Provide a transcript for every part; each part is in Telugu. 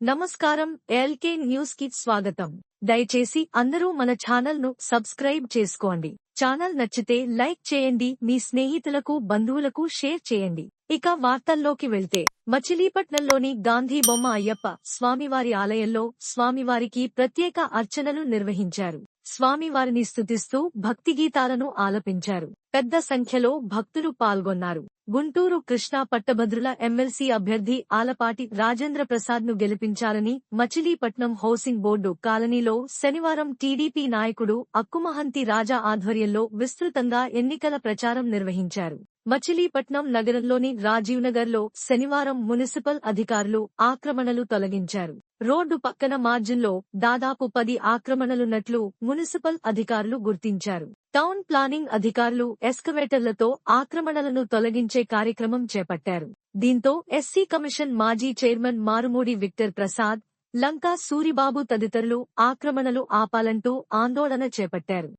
నమస్కారం ఎల్కే న్యూస్కి స్వాగతం. దయచేసి అందరూ మన ఛానల్ను సబ్స్క్రైబ్ చేసుకోండి. ఛానల్ నచ్చితే లైక్ చేయండి మీ స్నేహితులకు బంధువులకు షేర్ చేయండి. ఇక వార్తల్లోకి వెళ్తే మచిలీపట్నంలోని గాంధీ బొమ్మ అయ్యప్ప స్వామివారి ఆలయంలో స్వామివారికి ప్రత్యేక అర్చనలు నిర్వహించారు. స్వామివారిని స్థుతిస్తూ భక్తి గీతాలను ఆలపించారు. పెద్ద సంఖ్యలో భక్తులు పాల్గొన్నారు. గుంటూరు కృష్ణా పట్టభద్రుల ఎమ్మెల్సీ అభ్యర్థి ఆలపాటి రాజేంద్ర ప్రసాద్ను గెలిపించాలని మచిలీపట్నం హౌసింగ్ బోర్డు కాలనీలో శనివారం టీడీపీ నాయకుడు అక్కుమహంతి రాజా ఆధ్వర్యంలో విస్తృతంగా ఎన్నికల ప్రచారం నిర్వహించారు. మచిలీపట్నం నగరంలోని రాజీవ్ నగర్లో శనివారం మున్సిపల్ అధికారులు ఆక్రమణలు తొలగించారు. రోడ్డు పక్కన మార్జిన్లో దాదాపు పది ఆక్రమణలున్నట్లు మున్సిపల్ అధికారులు గుర్తించారు. టౌన్ ప్లానింగ్ అధికారులు ఎస్కవేటర్లతో ఆక్రమణలను తొలగించే కార్యక్రమం చేపట్టారు. దీంతో ఎస్సీ కమిషన్ మాజీ చైర్మన్ మారుమూడి విక్టర్ ప్రసాద్ లంకా సూరిబాబు తదితరులు ఆక్రమణలు ఆపాలంటూ ఆందోళన చేపట్టారు.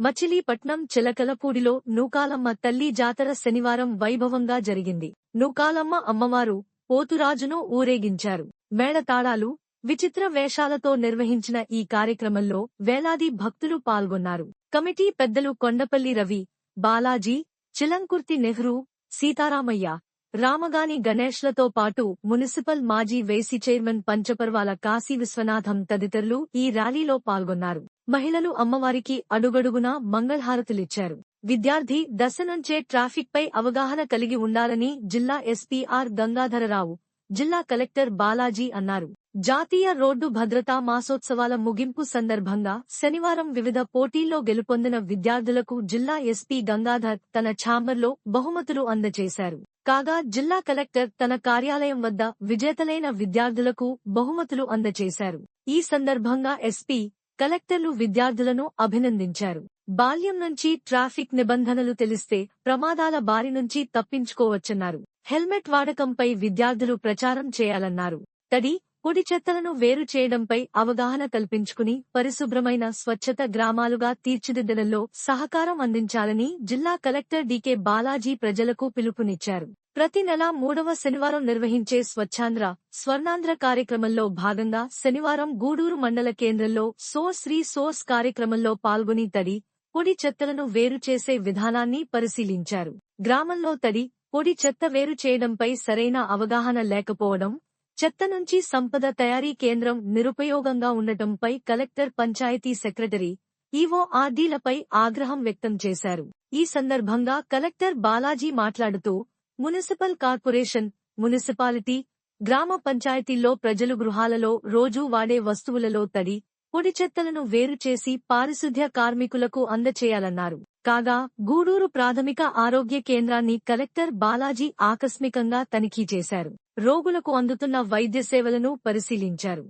మచిలీపట్నం చిలకలపూడిలో నూకాలమ్మ తల్లి జాతర శనివారం వైభవంగా జరిగింది. నూకాలమ్మ అమ్మవారు పోతురాజును ఊరేగించారు. మేళతాళాలు విచిత్ర వేషాలతో నిర్వహించిన ఈ కార్యక్రమంలో వేలాది భక్తులు పాల్గొన్నారు. కమిటీ పెద్దలు కొండపల్లి రవి బాలాజీ చిలంకుర్తి నెహ్రూ సీతారామయ్య రామగాని గణేష్లతో పాటు మున్సిపల్ మాజీ వేసి చైర్మన్ పంచపర్వాల కాశీ విశ్వనాథం తదితరులు ఈ ర్యాలీలో పాల్గొన్నారు. మహిళలు అమ్మవారికి అడుగడుగునా మంగళహారతులిచ్చారు. విద్యార్థి దశ నుంచే ట్రాఫిక్ పై అవగాహన కలిగి ఉండాలని జిల్లా ఎస్పీఆర్ గంగాధరరావు జిల్లా కలెక్టర్ బాలాజీ అన్నారు. జాతీయ రోడ్డు భద్రతా మాసోత్సవాల ముగింపు సందర్భంగా శనివారం వివిధ పోటీల్లో గెలుపొందిన విద్యార్థులకు జిల్లా ఎస్పీ గంగాధర్ తన ఛాంబర్లో బహుమతులు అందజేశారు. కాగా జిల్లా కలెక్టర్ తన కార్యాలయం వద్ద విజేతలైన విద్యార్థులకు బహుమతులు అందజేశారు. ఈ సందర్భంగా ఎస్పీ కలెక్టర్లు విద్యార్థులను అభినందించారు. బాల్యం నుంచి ట్రాఫిక్ నిబంధనలు తెలిస్తే ప్రమాదాల బారి నుంచి తప్పించుకోవచ్చన్నారు. హెల్మెట్ వాడకంపై విద్యార్థులు ప్రచారం చేయాలన్నారు. తడి పొడి చెత్తలను వేరు చేయడంపై అవగాహన కల్పించుకుని పరిశుభ్రమైన స్వచ్ఛత గ్రామాలుగా తీర్చిదిద్దడంలో సహకారం అందించాలని జిల్లా కలెక్టర్ డీకే బాలాజీ ప్రజలకు పిలుపునిచ్చారు. ప్రతి నెల మూడవ శనివారం నిర్వహించే స్వచ్ఛాంధ్ర స్వర్ణాంధ్ర కార్యక్రమంలో భాగంగా శనివారం గూడూరు మండల కేంద్రంలో సోర్స్ రీ సోర్స్ కార్యక్రమంలో పాల్గొని తడి పొడి చెత్తలను వేరు చేసే విధానాన్ని పరిశీలించారు. గ్రామంలో తడి పొడి చెత్త వేరు చేయడంపై సరైన అవగాహన లేకపోవడం చెత్త నుంచి సంపద తయారీ కేంద్రం నిరుపయోగంగా ఉండటంపై కలెక్టర్ పంచాయతీ సెక్రటరీ ఈవో ఆర్డీలపై ఆగ్రహం వ్యక్తం చేశారు. ఈ సందర్భంగా కలెక్టర్ బాలాజీ మాట్లాడుతూ మున్సిపల్ కార్పొరేషన్ మున్సిపాలిటీ గ్రామ పంచాయతీల్లో ప్రజలు గృహాలలో రోజూ వాడే వస్తువులలో తడి పొడి చెత్తలను వేరు చేసి పారిశుద్ధ్య కార్మికులకు అందచేయాలన్నారు. కాగా గూడూరు ప్రాథమిక ఆరోగ్య కేంద్రాన్ని కలెక్టర్ బాలాజీ ఆకస్మికంగా తనిఖీ చేశారు. రోగులకు అందుతున్న వైద్య సేవలను పరిశీలించారు.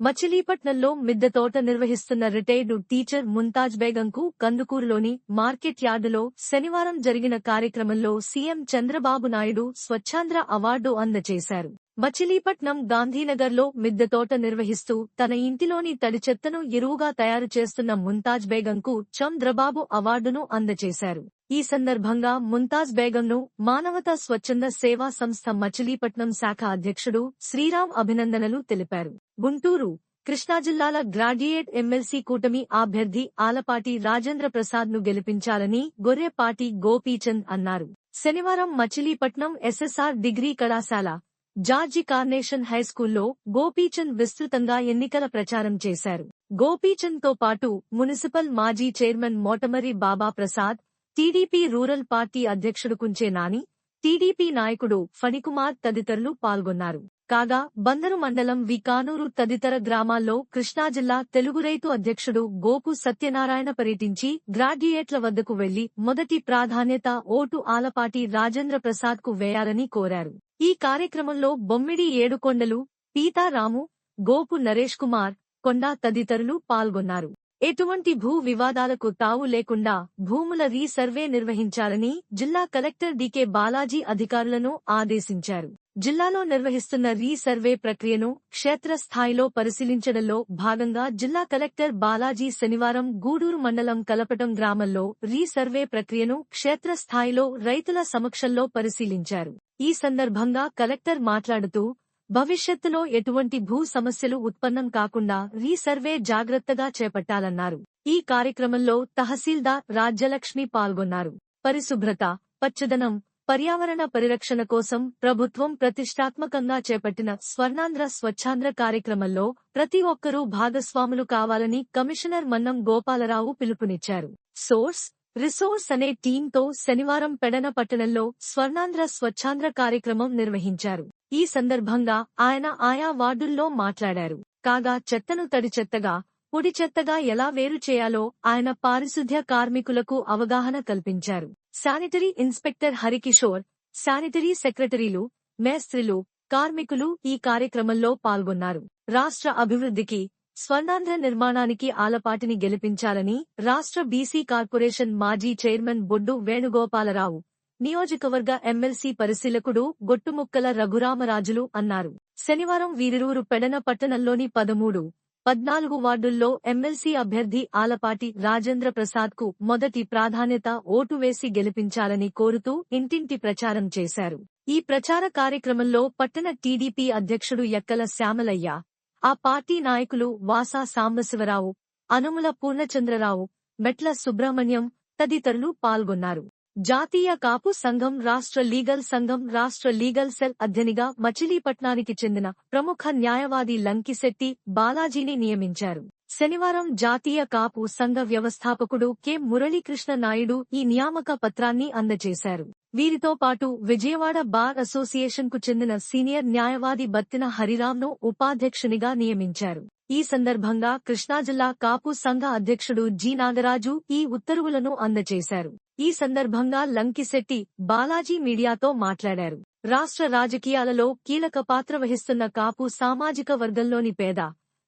మచిలీపట్నంలో మిద్దెతోట నిర్వహిస్తున్న రిటైర్డు టీచర్ ముంతాజ్ బేగంకు కందుకూరులోని మార్కెట్ యార్డులో శనివారం జరిగిన కార్యక్రమంలో సీఎం చంద్రబాబు నాయుడు స్వచ్ఛాంధ్ర అవార్డు అందజేశారు. మచిలీపట్నం గాంధీనగర్లో మిద్దెతోట నిర్వహిస్తూ తన ఇంటిలోని తడి చెత్తను ఎరువుగా తయారు చేస్తున్న ముంతాజ్ బేగంకు చంద్రబాబు అవార్డును అందజేశారు. ఈ సందర్భంగా ముంతాజ్ బేగంను మానవతా స్వచ్ఛంద సేవా సంస్థ మచిలీపట్నం శాఖ అధ్యక్షుడు శ్రీరామ్ అభినందనలు తెలిపారు. గుంటూరు కృష్ణా జిల్లాల గ్రాడ్యుయేట్ ఎమ్మెల్సీ కూటమి అభ్యర్థి ఆలపాటి రాజేంద్ర ప్రసాద్ను గెలిపించాలని గొర్రెపాటి గోపీచంద్ అన్నారు. శనివారం మచిలీపట్నం ఎస్ఎస్ఆర్ డిగ్రీ కళాశాల జార్జి కార్నేషన్ హైస్కూల్లో గోపీచంద్ విస్తృతంగా ఎన్నికల ప్రచారం చేశారు. గోపీచంద్తో పాటు మున్సిపల్ మాజీ chairman Motamari Baba Prasad TDP rural party అధ్యక్షుడు కుంచే నాని టీడీపీ నాయకుడు ఫణికుమార్ తదితరులు పాల్గొన్నారు. కాగా బందరు మండలం వికానూరు తదితర గ్రామాల్లో కృష్ణా జిల్లా తెలుగు రైతు అధ్యక్షుడు గోపు సత్యనారాయణ పర్యటించి గ్రాడ్యుయేట్ల వద్దకు వెళ్ళి మొదటి ప్రాధాన్యత ఓటు ఆలపాటి రాజేంద్ర ప్రసాద్కు వేయాలని కోరారు. ఈ కార్యక్రమంలో బొమ్మిడి ఏడుకొండలు పీతారాము గోపు నరేష్ కుమార్ కొండా తదితరులు పాల్గొన్నారు. ఎటువంటి భూ వివాదాలకు తావు లేకుండా భూముల రీసర్వే నిర్వహించాలని జిల్లా కలెక్టర్ డీకే బాలాజీ అధికారులను ఆదేశించారు. జిల్లాలో నిర్వహిస్తున్న రీసర్వే ప్రక్రియను క్షేత్రస్థాయిలో పరిశీలించడంలో భాగంగా జిల్లా కలెక్టర్ బాలాజీ శనివారం గూడూరు మండలం కలపటం గ్రామంలో రీసర్వే ప్రక్రియను క్షేత్రస్థాయిలో రైతుల సమక్షంలో పరిశీలించారు. ఈ సందర్భంగా కలెక్టర్ మాట్లాడుతూ భవిష్యత్తులో ఎటువంటి భూ సమస్యలు ఉత్పన్నం కాకుండా రీసర్వే జాగ్రత్తగా చేపట్టాలన్నారు. ఈ కార్యక్రమంలో తహసీల్దార్ రాజ్యలక్ష్మి పాల్గొన్నారు. పరిశుభ్రత పచ్చదనం పర్యావరణ పరిరక్షణ కోసం ప్రభుత్వం ప్రతిష్టాత్మకంగా చేపట్టిన స్వర్ణాంధ్ర స్వచ్ఛాంధ్ర కార్యక్రమంలో ప్రతి ఒక్కరూ భాగస్వాములు కావాలని కమిషనర్ మన్నం గోపాలరావు పిలుపునిచ్చారు. సోర్స్ రిసోర్స్ అనే టీంతో శనివారం పెడన పట్టణంలో స్వర్ణాంధ్ర స్వచ్ఛాంధ్ర కార్యక్రమం నిర్వహించారు. ఈ సందర్భంగా ఆయన ఆయా వార్డుల్లో మాట్లాడారు. కాగా చెత్తను తడి చెత్తగా పొడి చెత్తగా ఎలా వేరు చేయాలో ఆయన పారిశుద్ధ్య కార్మికులకు అవగాహన కల్పించారు. శానిటరీ ఇన్స్పెక్టర్ హరికిషోర్ శానిటరీ సెక్రటరీలు మేస్త్రిలు కార్మికులు ఈ కార్యక్రమంలో పాల్గొన్నారు. రాష్ట్ర అభివృద్ధికి స్వర్ణాంధ్ర నిర్మాణానికి ఆలపాటిని గెలిపించాలని రాష్ట్ర బీసీ కార్పొరేషన్ మాజీ చైర్మన్ బొడ్డు వేణుగోపాలరావు నియోజకవర్గ ఎమ్మెల్సీ పరిశీలకుడు గొట్టుముక్కల రఘురామరాజులు అన్నారు. శనివారం వీరిరువురు పెడన పట్టణంలోని పదమూడు పద్నాలుగు వార్డుల్లో ఎమ్మెల్సీ అభ్యర్థి ఆలపాటి రాజేంద్ర ప్రసాద్కు మొదటి ప్రాధాన్యత ఓటు వేసి గెలిపించాలని కోరుతూ ఇంటింటి ప్రచారం చేశారు. ఈ ప్రచార కార్యక్రమంలో పట్టణ టీడీపీ అధ్యక్షుడు ఎక్కల శ్యామలయ్య ఆ పార్టీ నాయకులు వాసా సాంబశివరావు అనుముల పూర్ణచంద్రరావు మెట్ల సుబ్రహ్మణ్యం తదితరులు పాల్గొన్నారు. జాతీయ కాపు సంఘం రాష్ట్ర లీగల్ సంఘం రాష్ట్ర లీగల్ సెల్ అధ్యనిగా మచిలీపట్నానికి చెందిన ప్రముఖ న్యాయవాది లంకిశెట్టి బాలాజీని నియమించారు. శనివారం జాతీయ కాపు సంఘ వ్యవస్థాపకుడు కె. మురళీకృష్ణ నాయుడు ఈ నియామక పత్రాన్ని అందజేశారు. వీరితో పాటు విజయవాడ బార్ అసోసియేషన్కు చెందిన సీనియర్ న్యాయవాది బత్తిన హరిరామ్ను ఉపాధ్యక్షునిగా నియమించారు. ఈ సందర్భంగా కృష్ణా జిల్లా కాపు సంఘ అధ్యక్షుడు జి. నాగరాజు ఈ ఉత్తర్వులను అందజేశారు. ఈ సందర్భంగా లంకిశెట్టి బాలాజీ మీడియాతో మాట్లాడారు. రాష్ట్ర రాజకీయాలలో కీలక పాత్ర వహిస్తున్న కాపు సామాజిక వర్గంలోని పేద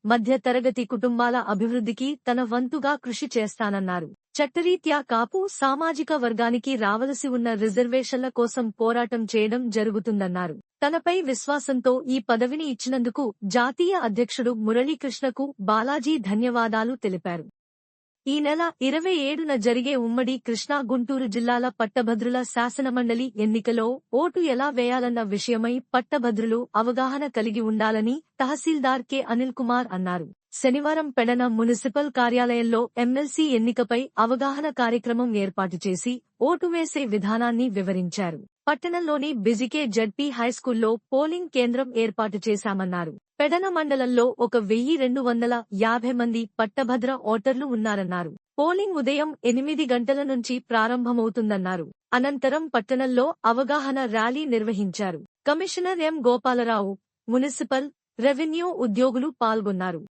మధ్యతరగతి కుటుంబాల అభివృద్ధికి తన వంతుగా కృషి చేస్తానన్నారు. చట్టరీత్యా కాపు సామాజిక వర్గానికి రావలసి ఉన్న రిజర్వేషన్ల కోసం పోరాటం చేయడం జరుగుతుందన్నారు. తనపై విశ్వాసంతో ఈ పదవిని ఇచ్చినందుకు జాతీయ అధ్యక్షుడు మురళీకృష్ణకు బాలాజీ ధన్యవాదాలు తెలిపారు. ఈ నెల ఇరవై ఏడున జరిగే ఉమ్మడి కృష్ణా గుంటూరు జిల్లాల పట్టభద్రుల శాసనమండలి ఎన్నికలో ఓటు ఎలా వేయాలన్న విషయమై పట్టభద్రులు అవగాహన కలిగి ఉండాలని తహసీల్దార్ కె. అనిల్ కుమార్ అన్నారు. శనివారం పెడన మున్సిపల్ కార్యాలయంలో ఎమ్మెల్సీ ఎన్నికపై అవగాహన కార్యక్రమం ఏర్పాటు చేసి ఓటు వేసే విధానాన్ని వివరించారు. పట్టణంలోని బిజికే జడ్పీ హైస్కూల్లో పోలింగ్ కేంద్రం ఏర్పాటు చేశామన్నారు. పెడన మండలంలో ఒక వెయ్యి రెండు వందల యాభై మంది పట్టభద్ర ఓటర్లు ఉన్నారన్నారు. పోలింగ్ ఉదయం ఎనిమిది గంటల నుంచి ప్రారంభమవుతుందన్నారు. అనంతరం పట్టణంలో అవగాహన ర్యాలీ నిర్వహించారు. Commissioner M Gopalarao municipal revenue ఉద్యోగులు పాల్గొన్నారు.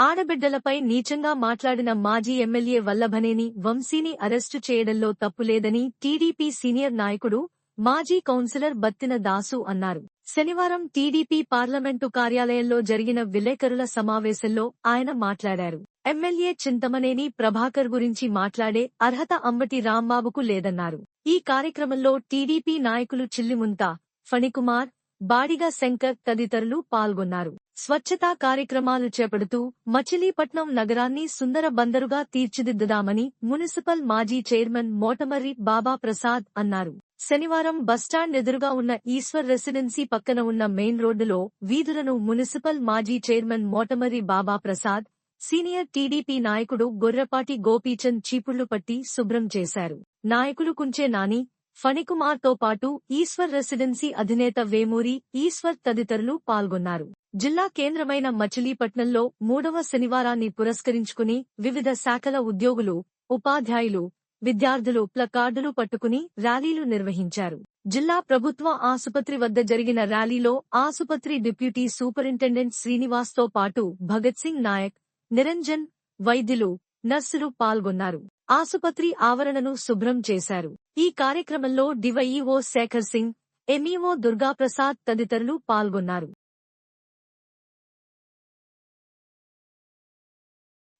ఆడబిడ్డలపై నీచంగా మాట్లాడిన మాజీ ఎమ్మెల్యే వల్లభనేని వంశీని అరెస్టు చేయడంలో తప్పులేదని టీడీపీ సీనియర్ నాయకుడు మాజీ కౌన్సిలర్ బత్తిన దాసు అన్నారు. శనివారం టీడీపీ పార్లమెంటు కార్యాలయంలో జరిగిన విలేకరుల సమావేశంలో ఆయన మాట్లాడారు. ఎమ్మెల్యే చింతమనేని ప్రభాకర్ గురించి మాట్లాడే అర్హత అంబటి రాంబాబుకు లేదన్నారు. ఈ కార్యక్రమంలో టీడీపీ నాయకులు చిల్లిముంత ఫణికుమార్ బాడిగా శంకర్ తదితరులు పాల్గొన్నారు. స్వచ్ఛతా కార్యక్రమాలు చేపడుతూ మచిలీపట్నం నగరాన్ని సుందర బందరుగా తీర్చిదిద్దుదామని మున్సిపల్ మాజీ చైర్మన్ మోటమర్రి బాబా ప్రసాద్ అన్నారు. శనివారం బస్టాండ్ ఎదురుగా ఉన్న ఈశ్వర్ రెసిడెన్సీ పక్కన ఉన్న మెయిన్ రోడ్డులో వీధులను మున్సిపల్ మాజీ chairman Motamarri Baba Prasad senior TDP నాయకుడు గొర్రపాటి గోపీచంద్ చీపుళ్ళు పట్టి శుభ్రం చేశారు. నాయకులు కుంచే నాని ఫణికుమార్తో పాటు ఈశ్వర్ రెసిడెన్సీ అధినేత వేమూరి ఈశ్వర్ తదితరులు పాల్గొన్నారు. జిల్లా కేంద్రమైన మచిలీపట్నంలో మూడవ శనివారాన్ని పురస్కరించుకుని వివిధ శాఖల ఉద్యోగులు ఉపాధ్యాయులు విద్యార్థులు ప్లకార్డులు పట్టుకుని ర్యాలీలు నిర్వహించారు. జిల్లా ప్రభుత్వ ఆసుపత్రి వద్ద జరిగిన ర్యాలీలో ఆసుపత్రి డిప్యూటీ సూపరింటెండెంట్ శ్రీనివాస్తో పాటు భగత్ సింగ్ నాయక్ నిరంజన్ వైద్యులు నర్సులు పాల్గొన్నారు. ఆసుపత్రి ఆవరణను శుభ్రం చేశారు. ఈ కార్యక్రమంలో డివైఈఓ శేఖర్ సింగ్ ఎంఈఓ దుర్గాప్రసాద్ తదితరులు పాల్గొన్నారు.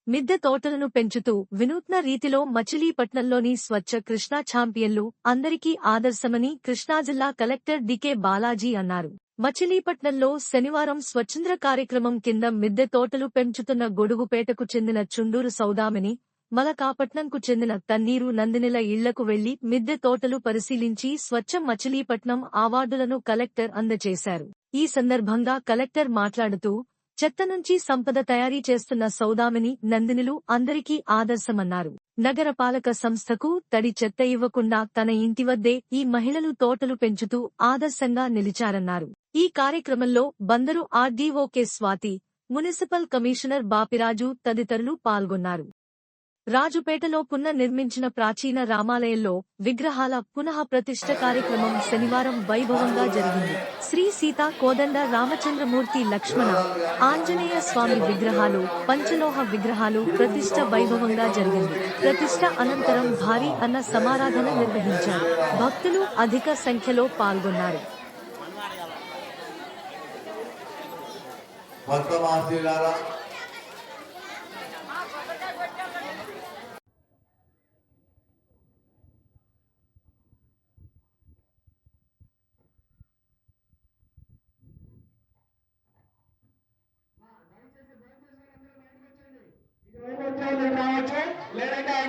మిద్దె తోటలను పెంచుతూ వినూత్న రీతిలో మచిలీపట్నంలోని స్వచ్ఛ కృష్ణా ఛాంపియన్లు అందరికీ ఆదర్శమని కృష్ణా జిల్లా కలెక్టర్ డికే బాలాజీ అన్నారు. మచిలీపట్నంలో శనివారం స్వచ్ఛంద్ర కార్యక్రమం కింద మిద్దె తోటలు పెంచుతున్న గొడుగుపేటకు చెందిన చుండూరు సౌదామిని మలకాపట్నంకు చెందిన తన్నీరు నందినిల ఇళ్ళకు వెళ్ళి మిద్దె తోటలు పరిశీలించి స్వచ్ఛ మచిలీపట్నం అవార్డులను కలెక్టర్ అందజేశారు. ఈ సందర్భంగా కలెక్టర్ మాట్లాడుతూ చెత్త నుంచి సంపద తయారీ చేస్తున్న సౌదామిని నందినులు అందరికీ ఆదర్శమన్నారు. నగరపాలక సంస్థకు తడి చెత్త ఇవ్వకుండా తన ఇంటి వద్దే ఈ మహిళలు తోటలు పెంచుతూ ఆదర్శంగా నిలిచారన్నారు. ఈ కార్యక్రమంలో Bandar RDO K Swathi municipal commissioner Bapiraju తదితరులు పాల్గొన్నారు. రాజుపేటలో పునర్నిర్మించిన ప్రాచీన రామాలయంలో విగ్రహాల పునః ప్రతిష్ఠ కార్యక్రమం శనివారం వైభవంగా జరిగింది. శ్రీ సీత కోదండ రామచంద్రమూర్తి లక్ష్మణ ఆంజనేయ స్వామి విగ్రహాలు పంచలోహ విగ్రహాలు ప్రతిష్ట వైభవంగా జరిగింది. ప్రతిష్ట అనంతరం భారీ అన్న సమారాధన నిర్వహించారు. భక్తులు అధిక సంఖ్యలో పాల్గొన్నారు. భక్తమాసీలారా